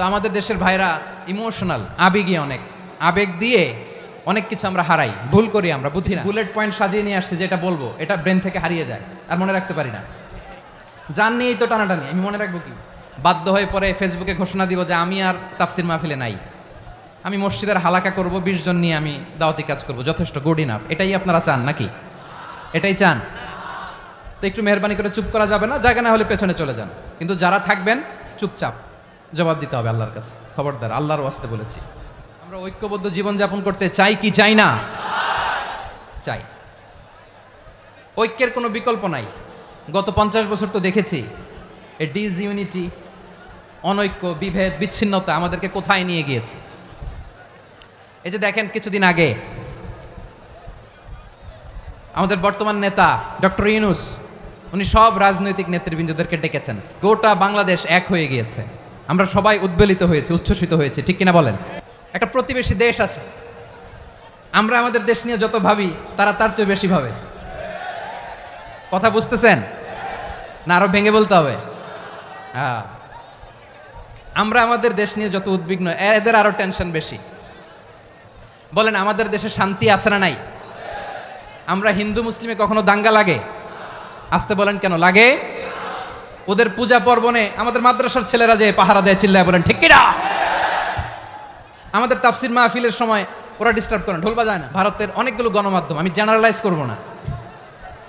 তো আমাদের দেশের ভাইরা ইমোশনাল আবেগী অনেক। আবেগ দিয়ে অনেক কিছু আমরা হারাই, ভুল করি আমরা, বুঝি না। বুলেট পয়েন্ট সাজিয়ে নিয়ে আসছে যেটা বলব, এটা ব্রেন থেকে হারিয়ে যায়, আর মনে রাখতে পারি না। জান নিয়েই তো টানাটানি, আমি মনে রাখব কি? বাধ্য হয়ে পরে ফেসবুকে ঘোষণা দিব যে আমি আর তাফসির মাহফিলে নাই। আমি মসজিদের হালাকা করব, বিশ জন নিয়ে আমি দাওয়াতি কাজ করব, যথেষ্ট গুড ইনাফ এটাই আপনারা চান নাকি? এটাই চান? তো একটু মেহরবানি করে চুপ করা যাবে না? জায়গা না হলে পেছনে চলে যান। কিন্তু যারা থাকবেন, চুপচাপ। জবাব দিতে হবে আল্লাহর কাছে। খবরদার, আল্লাহর ওয়াস্তে বলেছি। আমরা ঐক্যবদ্ধ জীবনযাপন করতে চাই কি চাই না? চাই। ঐক্যের কোনো বিকল্প নাই। গত পঞ্চাশ বছর তো দেখেছি, এ ডিজ ইউনিটি অনৈক্য, বিভেদ, বিচ্ছিন্নতা আমাদেরকে কোথায় নিয়ে গিয়েছে? এই যে দেখেন, কিছুদিন আগে আমাদের বর্তমান নেতা ডক্টর ইউনুস, উনি সব রাজনৈতিক নেতৃবৃন্দদেরকে ডেকেছেন। গোটা বাংলাদেশ এক হয়ে গিয়েছে। আমরা সবাই উদ্বেলিত হয়েছে, উচ্ছ্বসিত হয়েছে, ঠিক কিনা বলেন? একটা প্রতিবেশী দেশ আছে। আমরা আমাদের দেশ নিয়ে যত ভাবি, তারা তার চেয়ে বেশি ভাবে। কথা বুঝতেছেন? না, আরও ভেঙে বলতে হবে। হ্যাঁ। আমরা আমাদের দেশ নিয়ে যত উদ্বিগ্ন, এদের আরও টেনশন বেশি। বলেন, আমাদের দেশে শান্তি আছে না নাই? আমরা হিন্দু, মুসলিমে কখনো দাঙ্গা লাগে? আসতে বলেন কেন, লাগে? ওদের পূজা পর্বণে আমাদের মাদ্রাসার ছেলেরা যে পাহারা দেয়, চিল্লায় বলেন, ঠিক কিনা? আমাদের তাফসির মাহফিলের সময় ওরা ডিস্টার্ব করেন। ঢোল বাজায় না। ভারতের অনেকগুলো গণমাধ্যম, আমি জেনারেলাইজ করব না।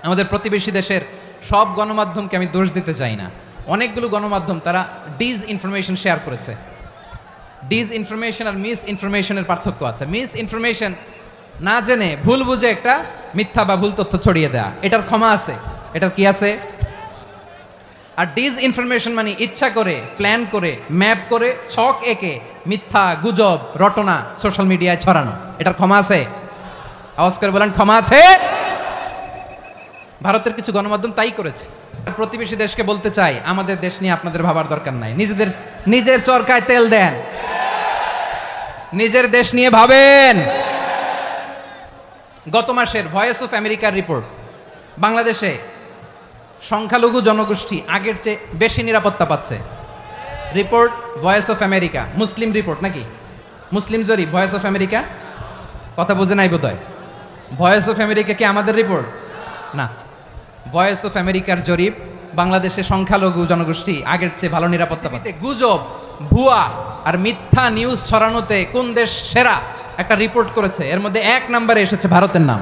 আমাদের প্রতিবেশী দেশের সব গণমাধ্যমকে আমি দোষ দিতে চাই না। অনেকগুলো গণমাধ্যম তারা ডিজ ইনফরমেশন শেয়ার করেছে। ডিজ ইনফরমেশন আর মিস ইনফরমেশনের পার্থক্য আছে। মিস ইনফরমেশন না জেনে ভুল বুঝে একটা মিথ্যা বা ভুল তথ্য ছড়িয়ে দেয়া। এটার ক্ষমা আছে। এটার কি আছে? আর ডিজ ইনফরমেশন মানে ইচ্ছা করে প্ল্যান করে ম্যাপ করে, ছক একে মিথ্যা, গুজব, রটনা সোশ্যাল মিডিয়ায় ছড়ানো। এটার ক্ষমা আছে? আওয়াজ করে বলেন, ক্ষমা আছে? ভারতের কিছু গণমাধ্যম তাই করেছে। প্রতিবেশী দেশকে বলতে চাই, আমাদের দেশ নিয়ে আপনাদের ভাবার দরকার নাই। নিজেদের, নিজের চরকায় তেল দেন। নিজের দেশ নিয়ে ভাবেন। গত মাসের ভয়েস অফ আমেরিকার রিপোর্ট বাংলাদেশে সংখ্যালঘু জনগোষ্ঠী আগের চেয়ে বেশি নিরাপত্তা পাচ্ছে। রিপোর্ট ভয়েস অফ আমেরিকা মুসলিম রিপোর্ট নাকি? মুসলিম জরি ভয়েস অফ আমেরিকা কথা বুঝে নাই বোধ ভয়েস অফ আমেরিকা কি আমাদের রিপোর্ট? না। ভয়েস অফ আমেরিকার জরিপ বাংলাদেশে সংখ্যালঘু জনগোষ্ঠী আগের চেয়ে ভালো নিরাপত্তা পাচ্ছে। গুজব, ভুয়া আর মিথ্যা নিউজ ছড়ানোতে কোন দেশ সেরা? একটা রিপোর্ট করেছে। এর মধ্যে এক নম্বরে এসেছে ভারতের নাম।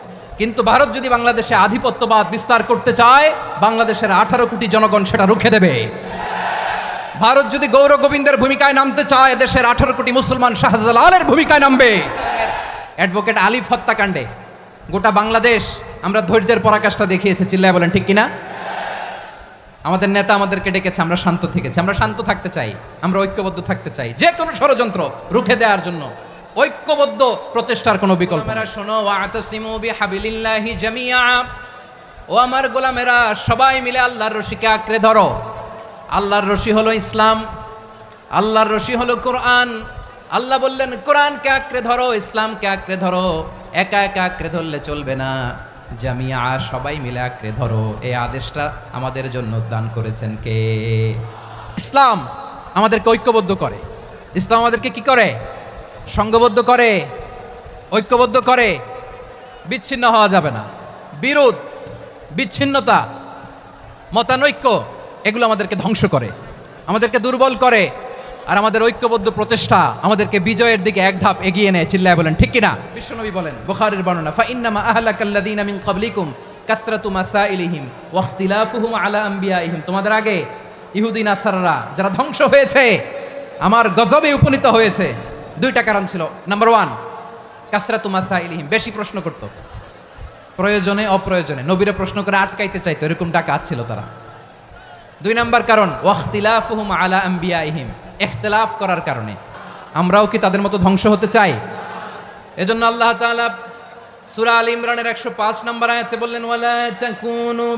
কিন্তু ভারত যদি বাংলাদেশে আধিপত্যবাদ বিস্তার করতে চায়, বাংলাদেশের আঠারো কোটি জনগণ সেটা রুখে দেবে। ভারত যদি গৌর গোবিন্দের ভূমিকায় নামতে চায়, দেশের আঠারো কোটি মুসলমান শাহজালালের ভূমিকায় নামবে। অ্যাডভোকেট আলিফ হত্যাকাণ্ডে গোটা বাংলাদেশ, আমরা ধৈর্যের পরাকাষ্ঠা দেখিয়েছে, চিল্লায় বলেন, ঠিক কিনা? আমাদের নেতা আমাদেরকে ডেকেছে, আমরা শান্ত থেকেছি। আমরা শান্ত থাকতে চাই, আমরা ঐক্যবদ্ধ থাকতে চাই যে কোনো ষড়যন্ত্র রুখে দেওয়ার জন্য। ঐক্যবদ্ধ প্রচেষ্টার কোনো বিকল্প শোনো জামিয়া ও আমার গোলামেরা সবাই মিলে আল্লাহর রশিকে আঁকড়ে ধরো। আল্লাহর রশি হলো ইসলাম আল্লাহর রশি হলো কোরআন। আল্লাহ বললেন কোরআনকে আঁকড়ে ধরো ইসলামকে আঁকড়ে ধরো। একা একা আঁকড়ে ধরলে চলবে না। জামিয়া সবাই মিলে আঁকড়ে ধরো। এই আদেশটা আমাদের জন্য দান করেছেন কে? ইসলাম আমাদেরকে ঐক্যবদ্ধ করে। ইসলাম আমাদেরকে কি করে? সংঘবদ্ধ করে, ঐক্যবদ্ধ করে, বিচ্ছিন্ন হওয়া যাবে না। বিরোধ, বিচ্ছিন্নতা, মতানৈক্য, এগুলো আমাদেরকে ধ্বংস করে, আমাদেরকে দুর্বল করে, আর আমাদের ঐক্যবদ্ধ প্রচেষ্টা আমাদেরকে বিজয়ের দিকে এক ধাপ এগিয়ে নেয়, চিল্লায় বলেন, ঠিক কিনা? বিশ্বনবী বলেন, বুখারীর বর্ণনা ফা ইন্নামা আহলাকাল্লাযীনা মিন ক্বাবলিকুম কাসরাতু মাসাইলিহিম ওয়া ইখতিলাফুহুম আলা আম্বিয়াইহিম। তোমাদের আগে ইহুদি, নাসাররা যারা ধ্বংস হয়েছে, আমার গজবে উপনীত হয়েছে দুইটা কারণ ছিল। নাম্বার ওয়ান কাসরাতু মাসাইলিহিম। বেশি প্রশ্ন করতো। প্রয়োজনে, অপ্রয়োজনে। নবীরা প্রশ্ন করে আটকাইতে চাইতো, এরকম ডাকাত ছিল তারা। দুই নাম্বার কারণ, ওয়াখতিলাফুহুম আলা আম্বিয়াইহিম। ইখতিলাফ করার কারণে। আমরাও কি তাদের মতো ধ্বংস হতে চাই? এজন্য আল্লাহ তাআলা সূরা আল ইমরানের 105 নম্বর আয়াতে বললেন, ওয়ালা তাকুনু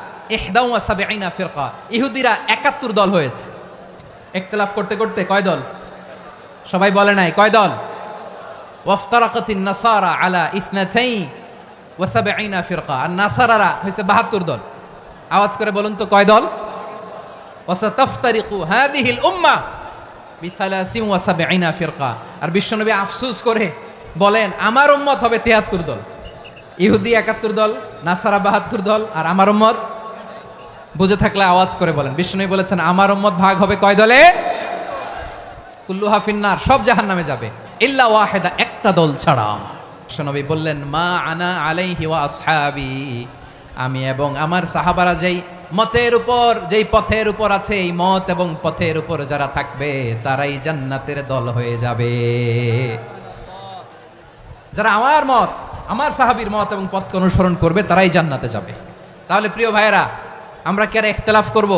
ইহদা ওয়া সাবঈনা ফিরকা। ইহুদিরা 71 দল হয়েছে। ইখতিলাফ করতে করতে কয় দল? সবাই বলে নাই, কয় দল? ওয়াফতারাকাতিন নাসারা আলা ইসনাতাই ওয়া সাবঈনা ফিরকা। আর নাসারারা হইছে 72 দল। আওয়াজ করে বলুন তো কয় দল? ওয়াসাতাফতারিকু হাদিহিল উম্মাহ বিসালাসিন ওয়া সাবঈনা ফিরকা। আর বিশ্বনবী আফসোস করে বলেন, আমার উম্মত হবে 73 দল। ইহুদি 71 দল, নাসারা 72 দল, আর আমার উম্মত বুঝে থাকলে আওয়াজ করে বলেন। বিশ্বনবী বলেছেন, আমার উম্মত ভাগ হবে কয় দলে? কুল্লুহা ফিন্নার, সব জাহান নামে যাবে। ইল্লা ওয়াহিদা, একটা দল ছাড়া। বিশ্বনবী বললেন, মা আনা আলাইহি ওয়া আসহাবি। আমি এবং আমার সাহাবারা যেই মতের উপর, যেই পথের উপর আছে, এই মত এবং পথের উপর যারা থাকবে, তারাই জান্নাতের দল হয়ে যাবে। যারা আমার মত, আমার সাহাবীর মত এবং পথকে অনুসরণ করবে, তারাই জান্নাতে যাবে। তাহলে প্রিয় ভাইয়েরা আমরা কি আর ইখতিলাফ করব?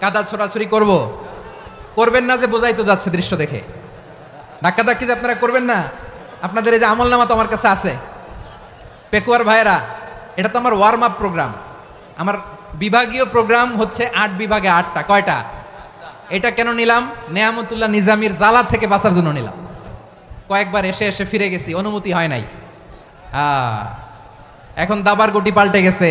কাদা ছোড়াছুরি করব? করবেন না যে বোঝাই তো যাচ্ছে দৃশ্য দেখে। ধাক্কা ধাক্কি যে আপনারা করবেন না, আপনাদের এই যে আমল নামা তো আমার কাছে আছে। পেকুয়ার ভাইয়েরা, এটা তো আমার ওয়ার্ম আপ প্রোগ্রাম আমার বিভাগীয় প্রোগ্রাম হচ্ছে আট বিভাগে আটটা, কয়টা? এটা কেন নিলাম? নেয়ামতুল্লাহ নিজামির জালা থেকে বাঁচার জন্য নিলাম। কয়েকবার এসে এসে ফিরে গেছি, অনুমতি হয় নাই। এখন দাবার গুটি পাল্টে গেছে।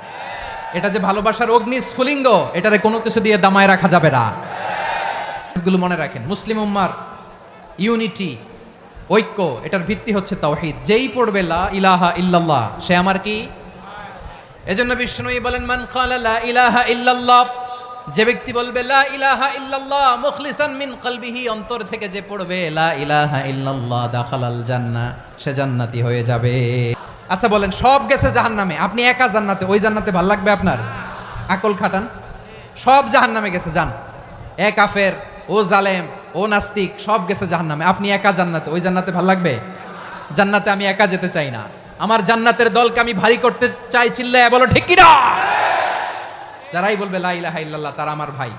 এটা যে ভালোবাসার অগ্নি স্ফুলিঙ্গ, এটারে কোনো কিছু দিয়ে দামায় রাখা যাবে না। গুলো মনে রাখেন, মুসলিম উম্মার ইউনিটি, ঐক্য, এটার ভিত্তি হচ্ছে তাওহীদ। যেই পড়বে লা ইলাহা ইল্লাল্লাহ, সে আমার কি? এজন্য বিষ্ণুই বলেন, মান ক্বালা লা ইলাহা ইল্লাল্লাহ যে ব্যক্তি বলবে, লা ইলাহা ইল্লাল্লাহ মুখলিসান মিন কলবিহি, অন্তর থেকে যে পড়বে, লা ইলাহা ইল্লাল্লাহ, দাখালাল জান্নাহ সে জান্নাতি হয়ে যাবে। আচ্ছা বলেন, সব গেছে জাহান্নামে। আপনি একা জান্নাতে, ওই জান্নাতে ভালো লাগবে আপনার? আকল খাটান। সব জাহান্নামে গেছে, যান। এ কাফের, ও জালেম, ও নাস্তিক, সব গেছে জাহান্নামে। আপনি একা জান্নাতে, ওই জান্নাতে ভালো লাগবে? জান্নাতে আমি একা যেতে চাই না। আমার জান্নাতের দলকে আমি ভারী করতে চাই চিল্লায় বলো, ঠিক কিনা? যারাই বলবে, লা ইলাহা ইল্লাল্লাহ তারা আমার ভাই।